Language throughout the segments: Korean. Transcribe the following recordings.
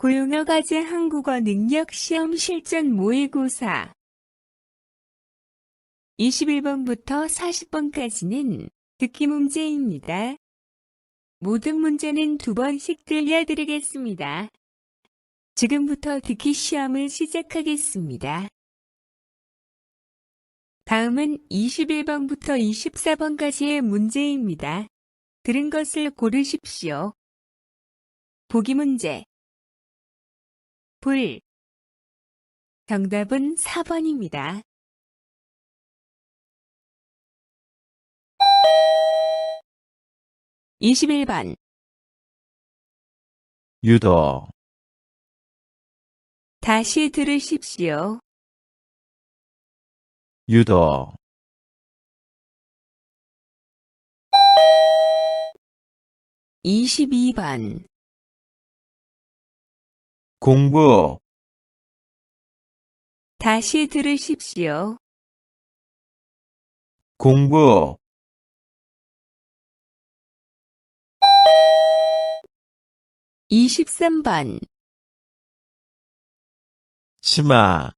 고용여과제 한국어 능력 시험 실전 모의고사 21번부터 40번까지는 듣기 문제입니다. 모든 문제는 두 번씩 들려드리겠습니다. 지금부터 듣기 시험을 시작하겠습니다. 다음은 21번부터 24번까지의 문제입니다. 들은 것을 고르십시오. 보기 문제. 불. 정답은 4번입니다. (21번) 유도, 다시 들으십시오. 유도, (22번) 공부, 다시 들으십시오. 공부, (23번) 치마,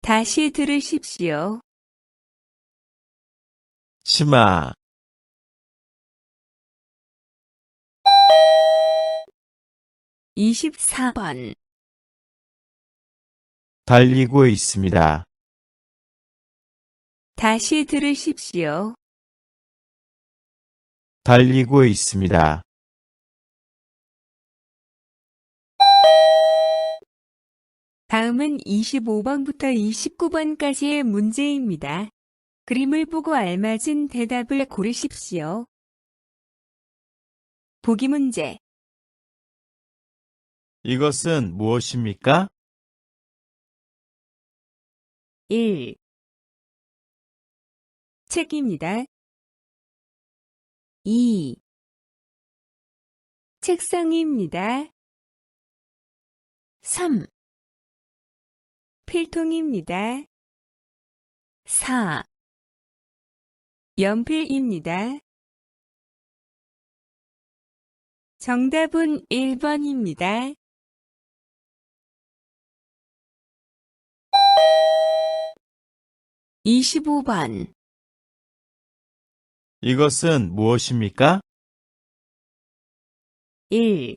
다시 들으십시오. 치마, (24번) 달리고 있습니다. 다시 들으십시오. 달리고 있습니다. 다음은 25번부터 29번까지의 문제입니다. 그림을 보고 알맞은 대답을 고르십시오. 보기 문제. 이것은 무엇입니까? 1. 책입니다. 2. 책상입니다. 3. 필통입니다. 4. 연필입니다. 정답은 1번입니다. (25번) 이것은 무엇입니까? 1.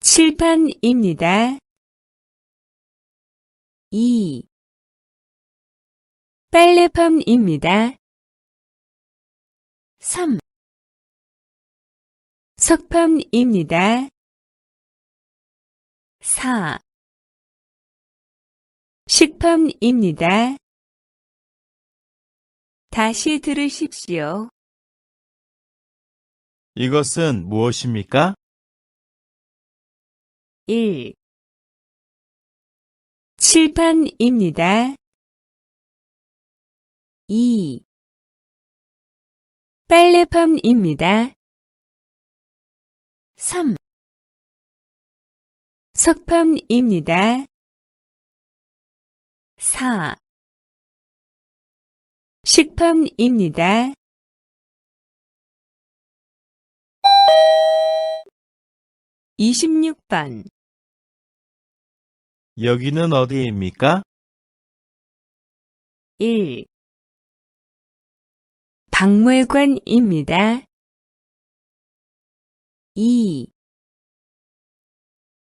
칠판입니다. 2. 빨래판입니다. 3. 석판입니다. 4. 식판입니다. 다시 들으십시오. 이것은 무엇입니까? 1. 칠판입니다. 2. 빨래판입니다. 3. 석판입니다. 4. 식판입니다. (26번) 여기는 어디입니까? 1. 박물관입니다. 2.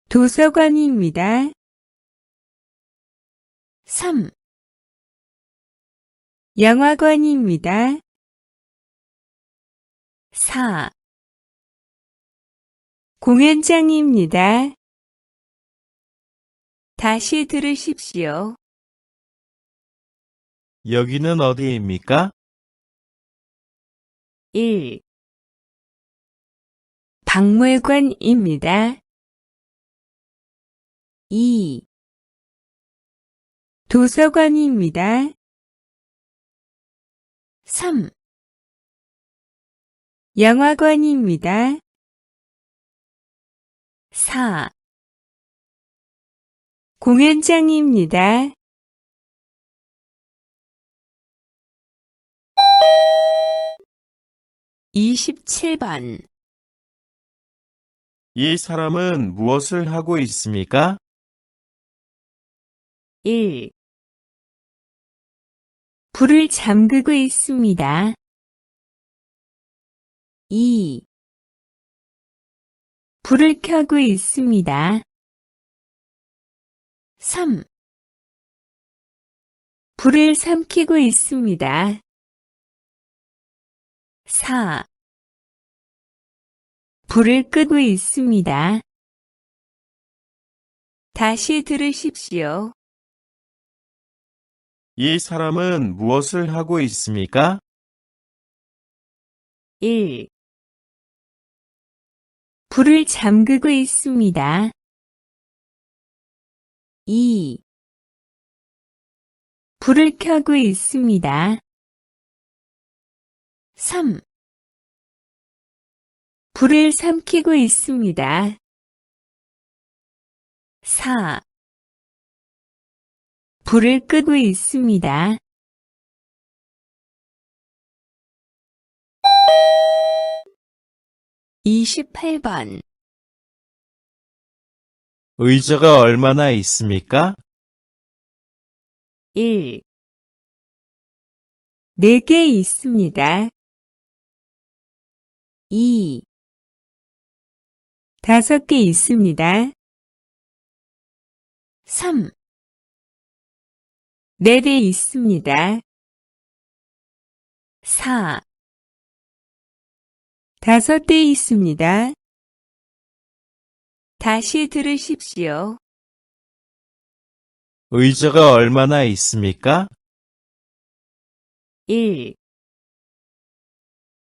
도서관입니다. 3. 영화관입니다. 4. 공연장입니다. 다시 들으십시오. 여기는 어디입니까? 1. 박물관입니다. 2. 도서관입니다. 3. 영화관입니다. 4. 공연장입니다. (27번) 이 사람은 무엇을 하고 있습니까? 1. 불을 잠그고 있습니다. 2. 불을 켜고 있습니다. 3. 불을 삼키고 있습니다. 4. 불을 끄고 있습니다. 다시 들으십시오. 이 사람은 무엇을 하고 있습니까? 1. 불을 잠그고 있습니다. 2. 불을 켜고 있습니다. 3. 불을 삼키고 있습니다. 4. 불을 끄고 있습니다. 이십팔 번 의자가 얼마나 있습니까? 1. 네개 있습니다. 2. 다섯 개 있습니다. 3. 네 대 있습니다. 4. 다섯 대 있습니다. 다시 들으십시오. 의자가 얼마나 있습니까? 1.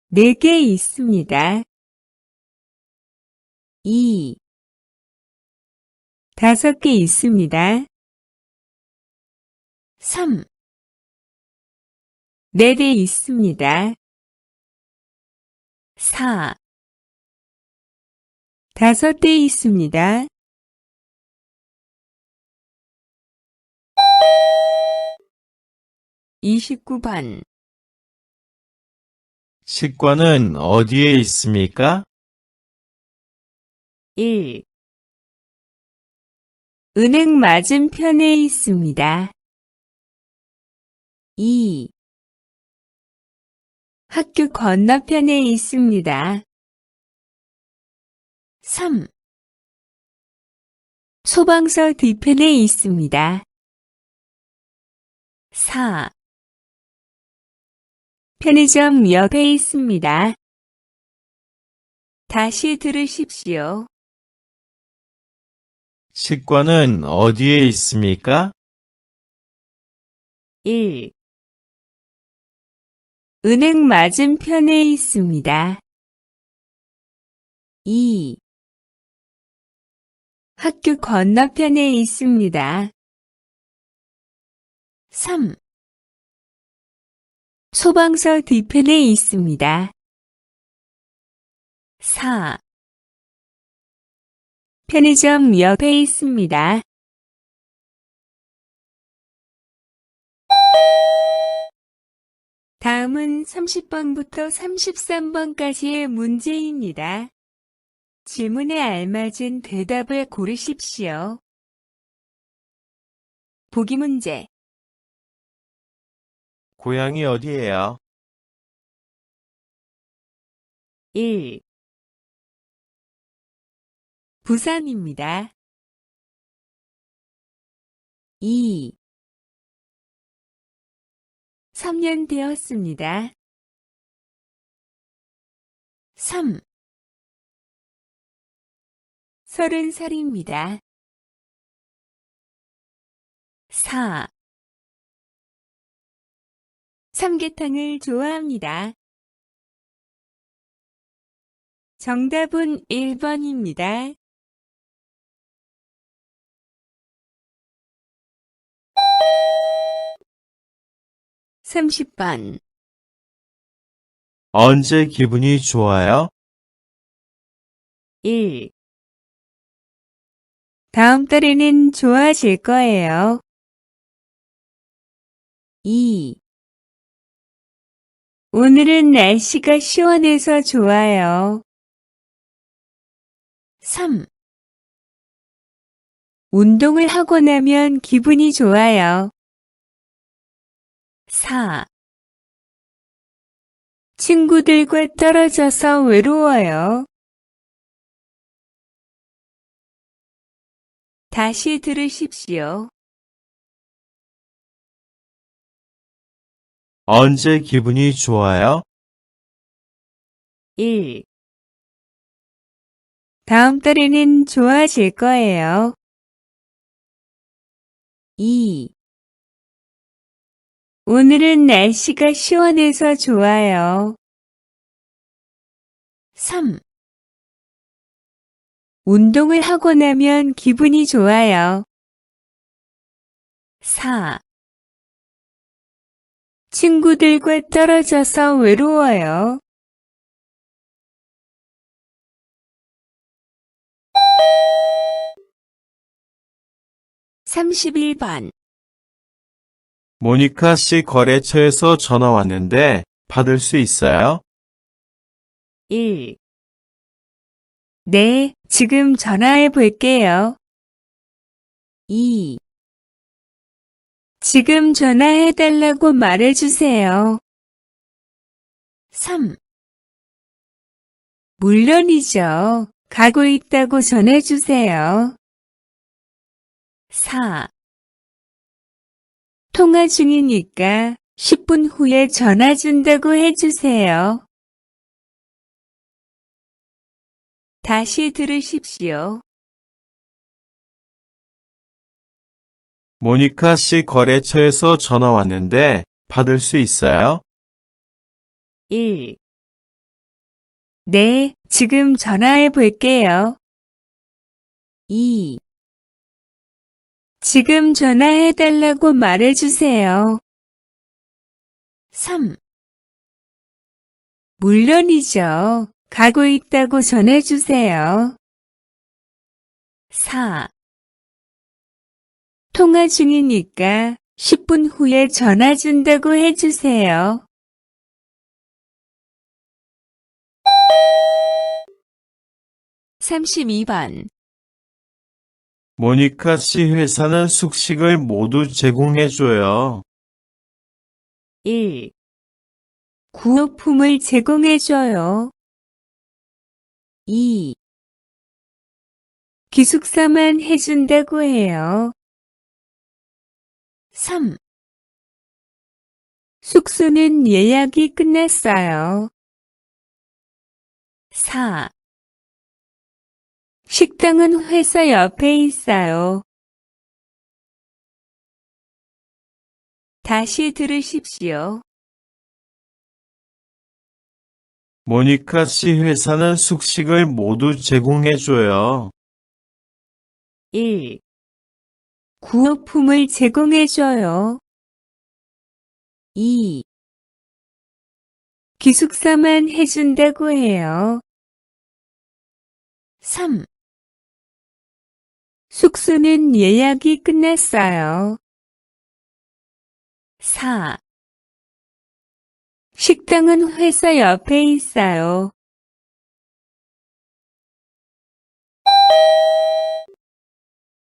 네 개 있습니다. 2. 다섯 개 있습니다. 3. 네대 있습니다. 4. 다섯 대 있습니다. 이십구 번 식권은 어디에 있습니까? 1. 은행 맞은편에 있습니다. 2. 학교 건너편에 있습니다. 3. 소방서 뒤편에 있습니다. 4. 편의점 옆에 있습니다. 다시 들으십시오. 식권은 어디에 있습니까? 1. 은행 맞은편에 있습니다. 2. 학교 건너편에 있습니다. 3. 소방서 뒤편에 있습니다. 4. 편의점 옆에 있습니다. 다음은 30번부터 33번까지의 문제입니다. 질문에 알맞은 대답을 고르십시오. 보기 문제. 고향이 어디예요? 1. 부산입니다. 2. 3년 되었습니다. 3. 30살입니다. 4. 삼계탕을 좋아합니다. 정답은 1번입니다. 삼십 번 언제 기분이 좋아요? 1. 다음 달에는 좋아질 거예요. 2. 오늘은 날씨가 시원해서 좋아요. 3. 운동을 하고 나면 기분이 좋아요. 4. 친구들과 떨어져서 외로워요. 다시 들으십시오. 언제 기분이 좋아요? 1. 다음 달에는 좋아질 거예요. 2. 오늘은 날씨가 시원해서 좋아요. 3. 운동을 하고 나면 기분이 좋아요. 4. 친구들과 떨어져서 외로워요. 삼십일 번 모니카 씨 거래처에서 전화 왔는데 받을 수 있어요? 1. 네, 지금 전화해 볼게요. 2. 지금 전화해 달라고 말해 주세요. 3. 물론이죠. 가고 있다고 전해 주세요. 4. 통화 중이니까 10분 후에 전화 준다고 해주세요. 다시 들으십시오. 모니카 씨 거래처에서 전화 왔는데 받을 수 있어요? 1. 네, 지금 전화해 볼게요. 2. 지금 전화해 달라고 말해 주세요. 3. 물론이죠. 가고 있다고 전해 주세요. 4. 통화 중이니까 10분 후에 전화 준다고 해주세요. 삼십이 번 모니카 씨 회사는 숙식을 모두 제공해줘요. 1. 구호품을 제공해줘요. 2. 기숙사만 해준다고 해요. 3. 숙소는 예약이 끝났어요. 4. 식당은 회사 옆에 있어요. 다시 들으십시오. 모니카 씨 회사는 숙식을 모두 제공해줘요. 1. 구호품을 제공해줘요. 2. 기숙사만 해준다고 해요. 3. 숙소는 예약이 끝났어요. 4. 식당은 회사 옆에 있어요.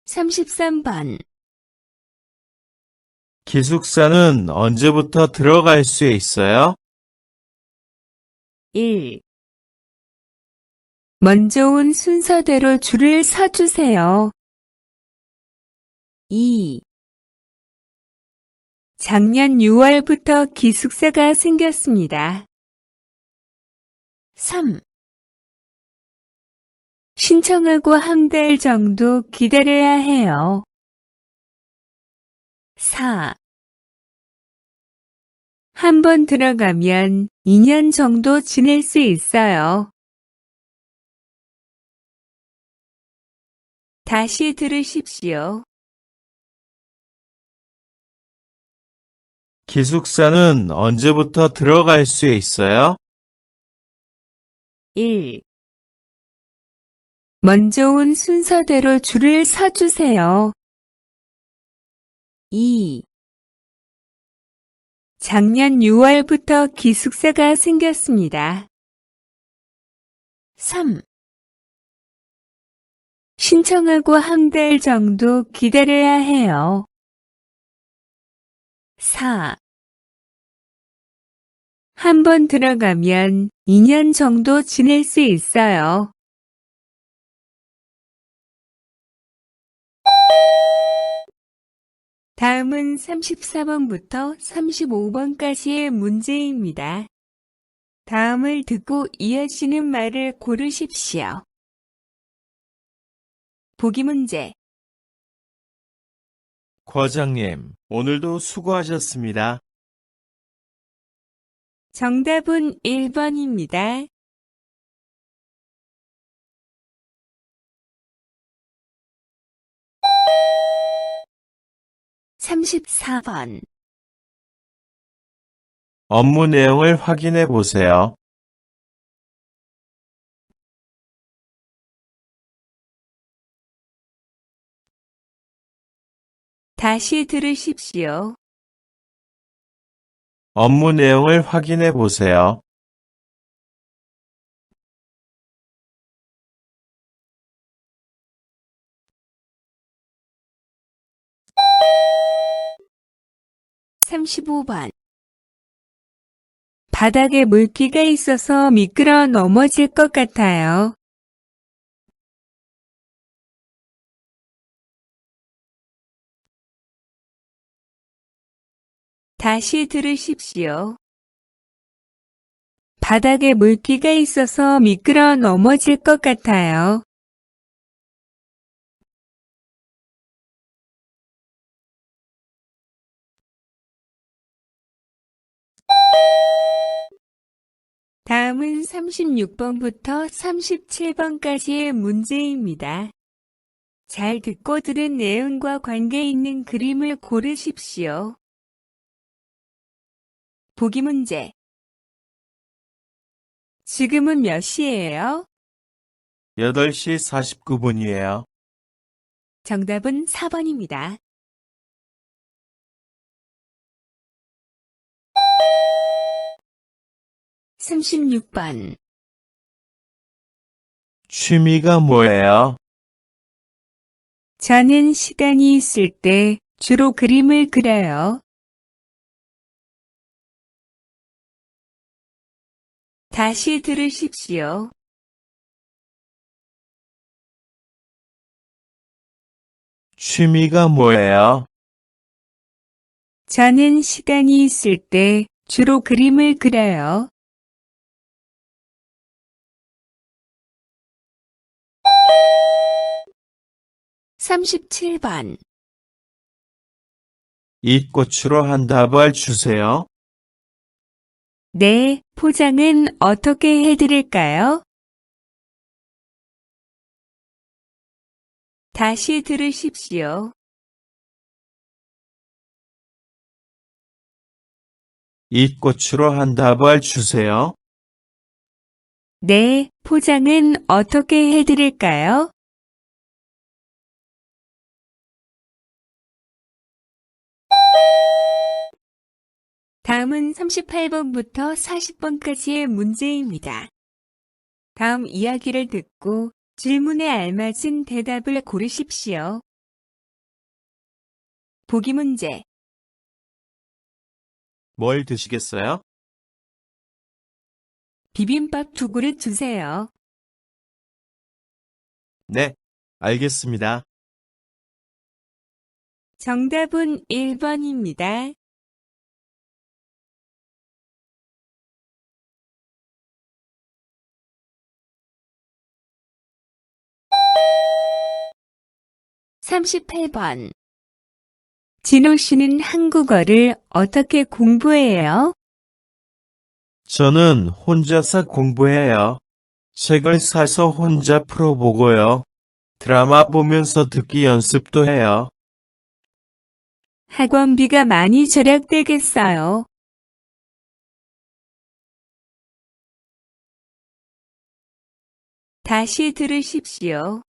삼십삼 번 기숙사는 언제부터 들어갈 수 있어요? 1. 먼저 온 순서대로 줄을 서주세요. 2. 작년 6월부터 기숙사가 생겼습니다. 3. 신청하고 한 달 정도 기다려야 해요. 4. 한 번 들어가면 2년 정도 지낼 수 있어요. 다시 들으십시오. 기숙사는 언제부터 들어갈 수 있어요? 1. 먼저 온 순서대로 줄을 서주세요. 2. 작년 6월부터 기숙사가 생겼습니다. 3. 신청하고 한 달 정도 기다려야 해요. 4. 한 번 들어가면 2년 정도 지낼 수 있어요. 다음은 34번부터 35번까지의 문제입니다. 다음을 듣고 이어지는 말을 고르십시오. 보기 문제. 과장님, 오늘도 수고하셨습니다. 정답은 1번입니다. (34번) 업무 내용을 확인해 보세요. 다시 들으십시오. 업무 내용을 확인해 보세요. (35번) 바닥에 물기가 있어서 미끄러 넘어질 것 같아요. 다시 들으십시오. 바닥에 물기가 있어서 미끄러 넘어질 것 같아요. 다음은 36번부터 37번까지의 문제입니다. 잘 듣고 들은 내용과 관계 있는 그림을 고르십시오. 보기 문제. 지금은 몇 시예요? 8시 49분이에요. 정답은 4번입니다. 삼십육 번 취미가 뭐예요? 저는 시간이 있을 때 주로 그림을 그려요. 다시 들으십시오. 취미가 뭐예요? 저는 시간이 있을 때 주로 그림을 그려요. 삼십칠 번 이 꽃으로 한 다발 주세요. 네, 포장은 어떻게 해드릴까요? 다시 들으십시오. 이 꽃으로 한 다발 주세요. 네, 포장은 어떻게 해드릴까요? 다음은 38번부터 40번까지의 문제입니다. 다음 이야기를 듣고 질문에 알맞은 대답을 고르십시오. 보기 문제. 뭘 드시겠어요? 비빔밥 두 그릇 주세요. 네, 알겠습니다. 정답은 1번입니다. 삼십팔 번 진호 씨는 한국어를 어떻게 공부해요? 저는 혼자서 공부해요. 책을 사서 혼자 풀어보고요. 드라마 보면서 듣기 연습도 해요. 학원비가 많이 절약되겠어요. 다시 들으십시오.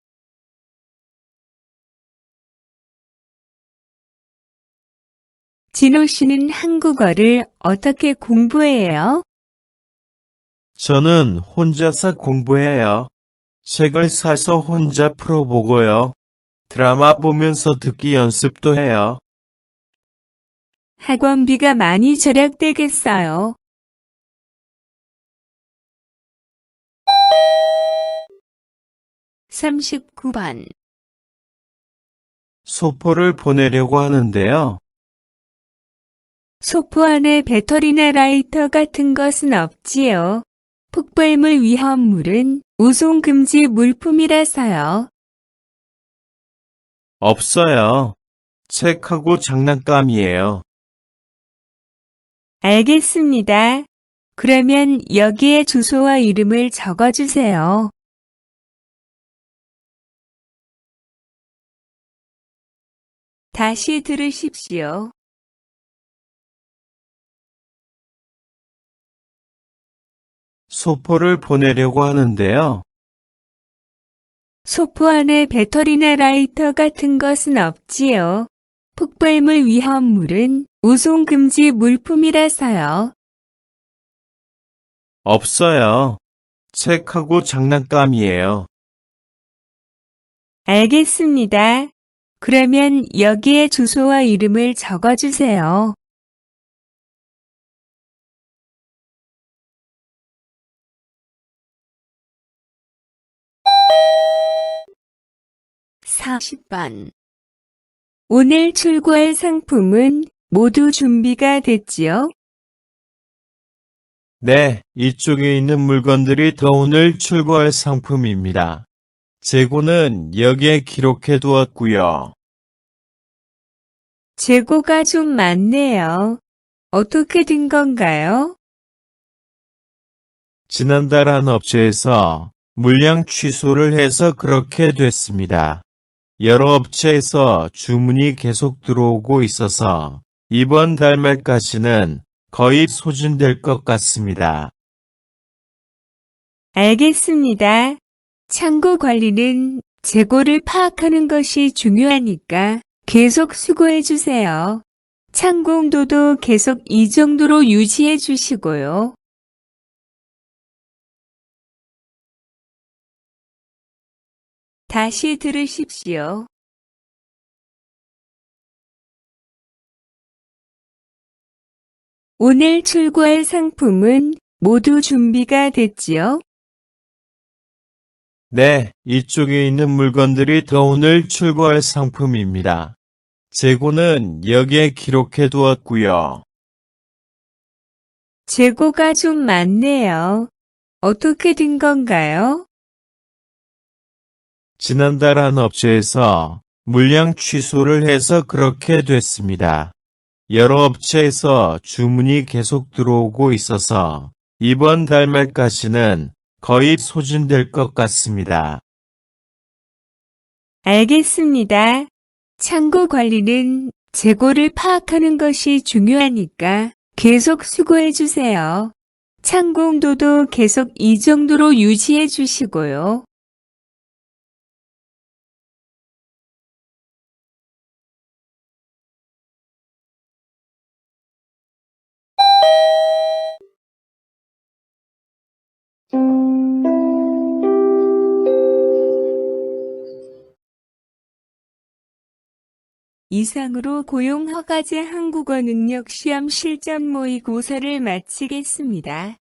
진호 씨는 한국어를 어떻게 공부해요? 저는 혼자서 공부해요. 책을 사서 혼자 풀어보고요. 드라마 보면서 듣기 연습도 해요. 학원비가 많이 절약되겠어요. 삼십구 번 소포를 보내려고 하는데요. 소포 안에 배터리나 라이터 같은 것은 없지요. 폭발물 위험물은 우송 금지 물품이라서요. 없어요. 책하고 장난감이에요. 알겠습니다. 그러면 여기에 주소와 이름을 적어주세요. 다시 들으십시오. 소포를 보내려고 하는데요. 소포 안에 배터리나 라이터 같은 것은 없지요. 폭발물 위험물은 우송 금지 물품이라서요. 없어요. 책하고 장난감이에요. 알겠습니다. 그러면 여기에 주소와 이름을 적어주세요. 사십 번 오늘 출고할 상품은 모두 준비가 됐지요? 네, 이쪽에 있는 물건들이 더 오늘 출고할 상품입니다. 재고는 여기에 기록해 두었고요. 재고가 좀 많네요. 어떻게 된 건가요? 지난달 한 업체에서 물량 취소를 해서 그렇게 됐습니다. 여러 업체에서 주문이 계속 들어오고 있어서 이번 달 말까지는 거의 소진될 것 같습니다. 알겠습니다. 창고 관리는 재고를 파악하는 것이 중요하니까 계속 수고해 주세요. 창고 온도도 계속 이 정도로 유지해 주시고요. 다시 들으십시오. 오늘 출고할 상품은 모두 준비가 됐지요? 네, 이쪽에 있는 물건들이 더 오늘 출고할 상품입니다. 재고는 여기에 기록해 두었고요. 재고가 좀 많네요. 어떻게 된 건가요? 지난달 한 업체에서 물량 취소를 해서 그렇게 됐습니다. 여러 업체에서 주문이 계속 들어오고 있어서 이번 달 말까지는 거의 소진될 것 같습니다. 알겠습니다. 창고 관리는 재고를 파악하는 것이 중요하니까 계속 수고해 주세요. 창고 온도도 계속 이 정도로 유지해 주시고요. 이상으로 고용 허가제 한국어 능력 시험 실전 모의고사를 마치겠습니다.